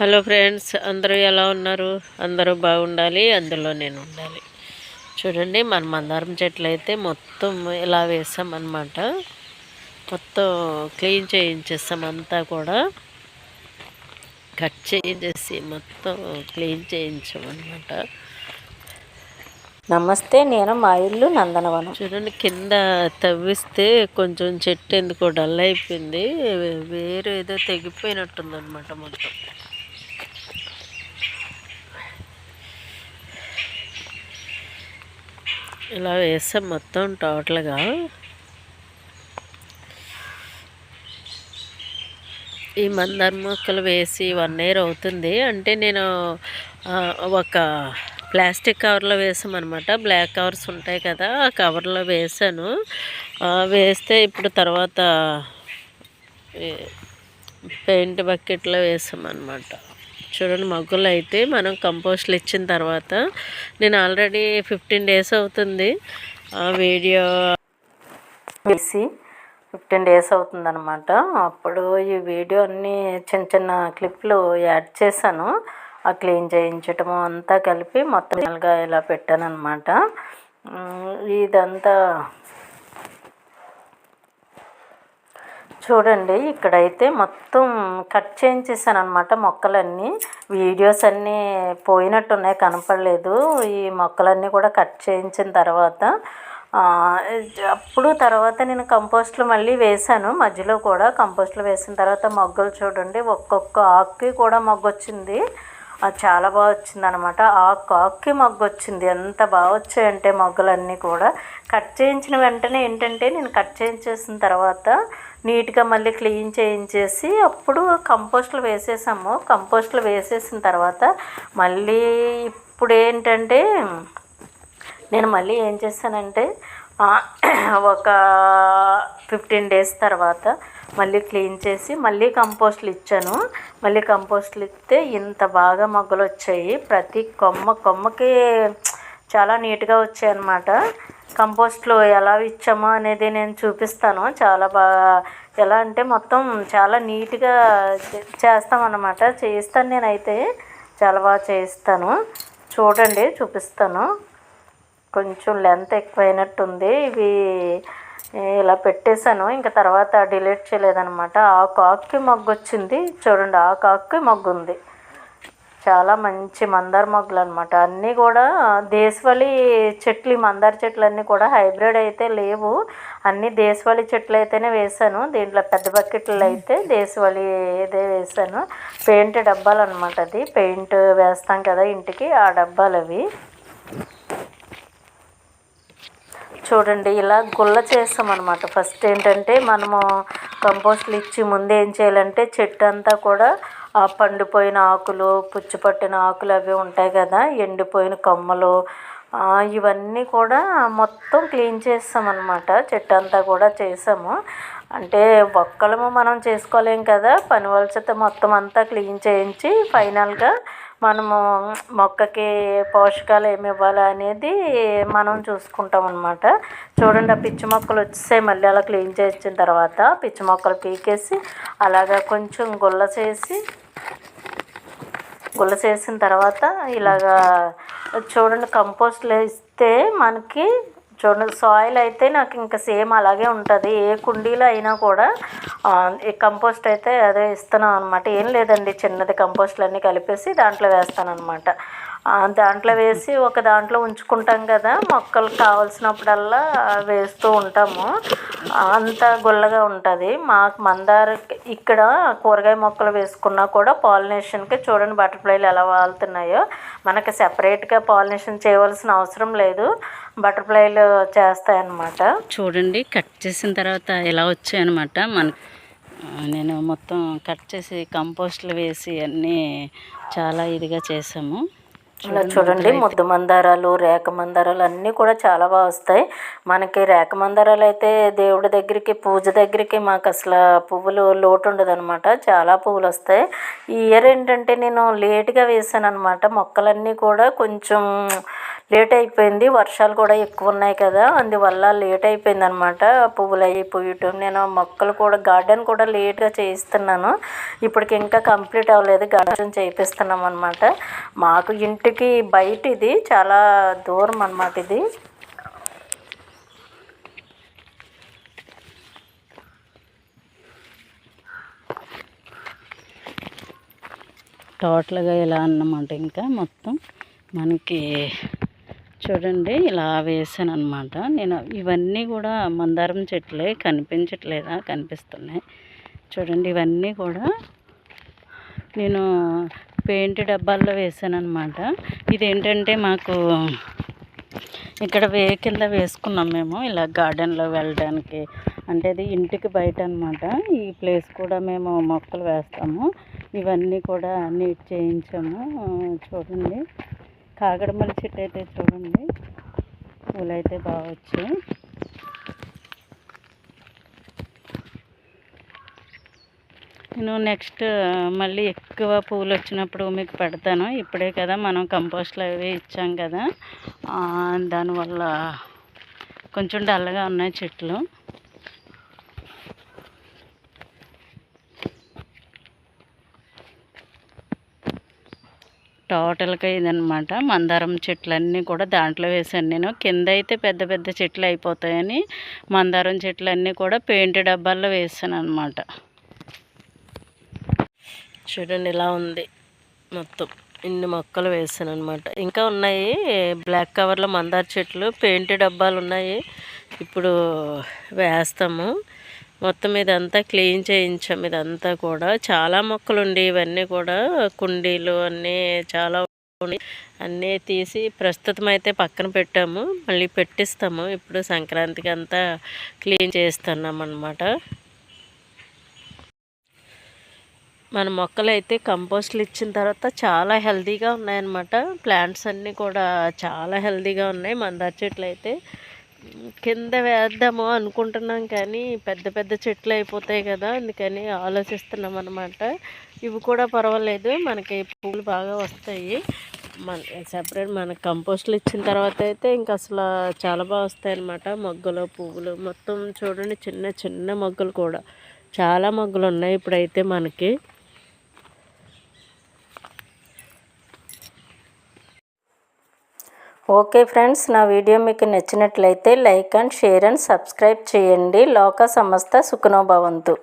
Hello friends అందరూ ఎలా ఉన్నారు? అందరూ బాగుండాలి అందులో నేను ఉండాలి. చూడండి మన మందారం చెట్లు అయితే మొత్తం ఇలా వేసామన్నమాట. మొత్తం క్లీన్ చేయించేస్తాం అంతా కూడా. కట్ చేయించేసి మొత్తం క్లీన్ చేయించామన్నమాట. నమస్తే నేను మా ఇల్లు నందనవనం. చూడండి కింద తవ్విస్తే కొంచెం చెట్టు ఎందుకో డల్ అయిపోయింది. వేరే ఏదో తెగిపోయినట్టుందన్నమాట మొత్తం. ఇలా వేస్తాం మొత్తం టోటల్గా ఈ మందార మొక్కలు వేసి వన్ ఇయర్ అవుతుంది. అంటే నేను ఒక ప్లాస్టిక్ కవర్లో వేసామన్నమాట. బ్లాక్ కవర్స్ ఉంటాయి కదా ఆ కవర్లో వేసాను. వేస్తే ఇప్పుడు తర్వాత పెయింట్ బకెట్లో వేసామన్నమాట. చూడండి మగ్గులు అయితే మనం కంపోస్ట్లు ఇచ్చిన తర్వాత నేను ఆల్రెడీ ఫిఫ్టీన్ డేస్ అవుతుంది. ఆ వీడియో వేసి ఫిఫ్టీన్ డేస్ అవుతుందన్నమాట. అప్పుడు ఈ వీడియో అన్ని చిన్న చిన్న క్లిప్లు యాడ్ చేశాను. ఆ క్లీన్ చేయించటము అంతా కలిపి మొత్తం ఇలా పెట్టాను అనమాట ఇదంతా చూడండి ఇక్కడైతే మొత్తం కట్ చేయించేసాను అనమాట మొక్కలన్నీ. వీడియోస్ అన్నీ పోయినట్టున్నాయి కనపడలేదు. ఈ మొక్కలన్నీ కూడా కట్ చేయించిన తర్వాత అప్పుడు తర్వాత నేను కంపోస్ట్లు మళ్ళీ వేశాను. మధ్యలో కూడా కంపోస్ట్లు వేసిన తర్వాత మొగ్గలు చూడండి ఒక్కొక్క ఆకుకి కూడా మొగ్గ వచ్చింది అది చాలా బాగా వచ్చింది అనమాట ఆకు ఆకుకి మొగ్గ వచ్చింది ఎంత బాగా వచ్చాయంటే మొగ్గలన్నీ కూడా. కట్ చేయించిన వెంటనే ఏంటంటే నేను కట్ చేయించేసిన తర్వాత నీట్గా మళ్ళీ క్లీన్ చేయించేసి అప్పుడు కంపోస్ట్లు వేసేసాము. కంపోస్ట్లు వేసేసిన తర్వాత మళ్ళీ ఇప్పుడు ఏంటంటే నేను మళ్ళీ ఏం చేశానంటే ఒక ఫిఫ్టీన్ డేస్ తర్వాత మళ్ళీ క్లీన్ చేసి మళ్ళీ కంపోస్ట్లు ఇచ్చాను. మళ్ళీ కంపోస్ట్లు ఇస్తే ఇంత బాగా మొగ్గలు వచ్చాయి ప్రతి కొమ్మ కొమ్మకి చాలా నీట్గా వచ్చాయి అన్నమాట కంపోస్ట్లో ఎలా ఇచ్చామో అనేది నేను చూపిస్తాను. చాలా బాగా ఎలా అంటే మొత్తం చాలా నీట్గా చేస్తామన్నమాట. చేయిస్తాను నేనైతే. చాలా బాగా చేయిస్తాను. చూడండి చూపిస్తాను. కొంచెం లెంత్ ఎక్కువైనట్టుంది. ఇవి ఇలా పెట్టేశాను. ఇంకా తర్వాత డిలీట్ చేయలేదన్నమాట. ఆకు ఆకుకి మొగ్గు వచ్చింది. చూడండి ఆకు ఆకుకి మొగ్గు ఉంది చాలా మంచి మందార మొగ్గలు అనమాట అన్నీ కూడా దేశవాళీ చెట్లు మందార చెట్లు అన్నీ కూడా హైబ్రిడ్ అయితే లేవు. అన్నీ దేశవాళీ చెట్లు అయితేనే వేశాను. దీంట్లో పెద్ద బకెట్లు అయితే దేశవాళీ ఇదే వేశాను. పెయింట్ డబ్బాలు అనమాట అది. పెయింట్ వేస్తాం కదా ఇంటికి ఆ డబ్బాలు అవి. చూడండి ఇలా గుల్ల చేస్తాం అనమాట ఫస్ట్ ఏంటంటే మనము కంపోస్ట్లు ఇచ్చి ముందు ఏం చేయాలంటే చెట్టు అంతా కూడా ఆ పండిపోయిన ఆకులు పుచ్చిపట్టిన ఆకులు అవి ఉంటాయి కదా ఎండిపోయిన కొమ్మలు ఇవన్నీ కూడా మొత్తం క్లీన్ చేస్తామన్నమాట. చెట్టు అంతా కూడా చేసాము. అంటే ఒక్కలము మనం చేసుకోలేం కదా పని వలసతో మొత్తం అంతా క్లీన్ చేయించి ఫైనల్గా మనము మొక్కకి పోషకాలు ఏమి ఇవ్వాలి అనేది మనం చూసుకుంటాం అనమాట చూడండి ఆ పిచ్చి మొక్కలు వచ్చేసాయి. మళ్ళీ అలా క్లీన్ చేసిన తర్వాత పిచ్చి మొక్కలు పీకేసి అలాగా కొంచెం గుల్ల చేసి గుల్ల చేసిన తర్వాత ఇలాగా చూడండి కంపోస్ట్లో ఇస్తే మనకి చూడండి సాయిల్ అయితే నాకు ఇంకా సేమ్ అలాగే ఉంటుంది. ఏ కుండీలో అయినా కూడా ఈ కంపోస్ట్ అయితే అదే ఇస్తున్నాం అనమాట ఏం లేదండి చిన్నది కంపోస్ట్లు అన్నీ కలిపేసి దాంట్లో వేస్తాను అనమాట దాంట్లో వేసి ఒక దాంట్లో ఉంచుకుంటాం కదా మొక్కలు కావాల్సినప్పుడల్లా వేస్తూ ఉంటాము. అంత గుల్లగా ఉంటుంది. మాకు మందార ఇక్కడ కూరగాయ మొక్కలు వేసుకున్నా కూడా పాలినేషన్కి చూడండి బటర్ఫ్లైలు ఎలా వాళ్తున్నాయో. మనకి సెపరేట్గా పాలినేషన్ చేయవలసిన అవసరం లేదు. బటర్ఫ్లైలు చేస్తాయన్నమాట. చూడండి కట్ చేసిన తర్వాత ఎలా వచ్చాయన్నమాట. మన నేను మొత్తం కట్ చేసి కంపోస్ట్లు వేసి అన్నీ చాలా ఇదిగా చేసాము. ఇలా చూడండి ముద్దు మందారాలు రేఖ మందారాలు అన్నీ కూడా చాలా బాగా వస్తాయి. మనకి రేఖ మందారాలు అయితే దేవుడి దగ్గరికి పూజ దగ్గరికి మాకు అసలు పువ్వులు లోటు ఉండదు అనమాట చాలా పువ్వులు వస్తాయి. ఈ ఇయర్ ఏంటంటే నేను లేట్గా వేసాను అనమాట మొక్కలన్నీ కూడా కొంచెం లేట్ అయిపోయింది. వర్షాలు కూడా ఎక్కువ ఉన్నాయి కదా. అందువల్ల లేట్ అయిపోయింది అనమాట పువ్వులు అయిపోయటం నేను మొక్కలు కూడా గార్డెన్ కూడా లేట్గా చేయిస్తున్నాను. ఇప్పటికి ఇంకా కంప్లీట్ అవ్వలేదు. గార్డెన్ చేయిస్తున్నాం అనమాట మాకు ఇంటికి బయట ఇది చాలా దూరం అనమాట ఇది. టోటల్గా ఇలా అన్నమాట ఇంకా మొత్తం. మనకి చూడండి ఇలా వేసాను అనమాట నేను ఇవన్నీ కూడా మందారం చెట్లే కనిపించట్లేదా? కనిపిస్తున్నాయి. చూడండి ఇవన్నీ కూడా నేను పెయింట్ డబ్బాల్లో వేసాను అనమాట ఇదేంటంటే మాకు ఇక్కడ వే కింద వేసుకున్నాం మేము ఇలా గార్డెన్లో వెళ్ళడానికి. అంటే అది ఇంటికి బయట అనమాట ఈ ప్లేస్ కూడా మేము మొక్కలు వేస్తాము. ఇవన్నీ కూడా నీట్ చేయించాము. చూడండి. కాగడమల్లి చెట్టు అయితే చూడండి. పూలు అయితే బాగా వచ్చాయి. నేను నెక్స్ట్ మళ్ళీ ఎక్కువ పూలు వచ్చినప్పుడు మీకు పెడతాను. ఇప్పుడే కదా మనం కంపోస్ట్లు అవి ఇచ్చాం కదా. దానివల్ల కొంచెం డల్గా ఉన్నాయి చెట్లు. టోటల్గా ఇదనమాట మందారం చెట్లన్నీ కూడా దాంట్లో వేసాను నేను. కింద అయితే పెద్ద పెద్ద చెట్లు అయిపోతాయని మందారం చెట్లన్నీ కూడా పెయింట్ డబ్బాల్లో వేసాను అనమాట చూడండి ఇలా ఉంది మొత్తం. ఇన్ని మొక్కలు వేసాను అనమాట ఇంకా ఉన్నాయి బ్లాక్ కవర్లో మందార చెట్లు పెయింట్ డబ్బాలు ఉన్నాయి. ఇప్పుడు వేస్తాము. మొత్తం ఇదంతా క్లీన్ చేయించాం. ఇదంతా కూడా చాలా మొక్కలు ఉండి ఇవన్నీ కూడా కుండీలు అన్నీ చాలా అన్నీ తీసి ప్రస్తుతం అయితే పక్కన పెట్టాము. మళ్ళీ పెట్టిస్తాము. ఇప్పుడు సంక్రాంతికి అంతా క్లీన్ చేస్తున్నాం అన్నమాట మన మొక్కలు అయితే కంపోస్ట్లు ఇచ్చిన తర్వాత చాలా హెల్తీగా ఉన్నాయన్నమాట. ప్లాంట్స్ అన్నీ కూడా చాలా హెల్తీగా ఉన్నాయి. మందార చెట్లు అయితే కింద వేద్దాము అనుకుంటున్నాం కానీ పెద్ద పెద్ద చెట్లు అయిపోతాయి కదా అందుకని ఆలోచిస్తున్నాం అనమాట ఇవి కూడా పర్వాలేదు మనకి పూలు బాగా వస్తాయి. మన సపరేట్ మనకి కంపోస్ట్లు ఇచ్చిన తర్వాత అయితే ఇంకా అసలు చాలా బాగా వస్తాయి అన్నమాట. మొగ్గలు పువ్వులు మొత్తం చూడండి చిన్న చిన్న మొగ్గలు కూడా. చాలా మొగ్గలు ఉన్నాయి ఇప్పుడైతే మనకి. ఓకే ఫ్రెండ్స్ నా వీడియో మీకు నచ్చినట్లయితే like and share and subscribe చేయండి. లోక సమస్త సుఖనోభవంతు.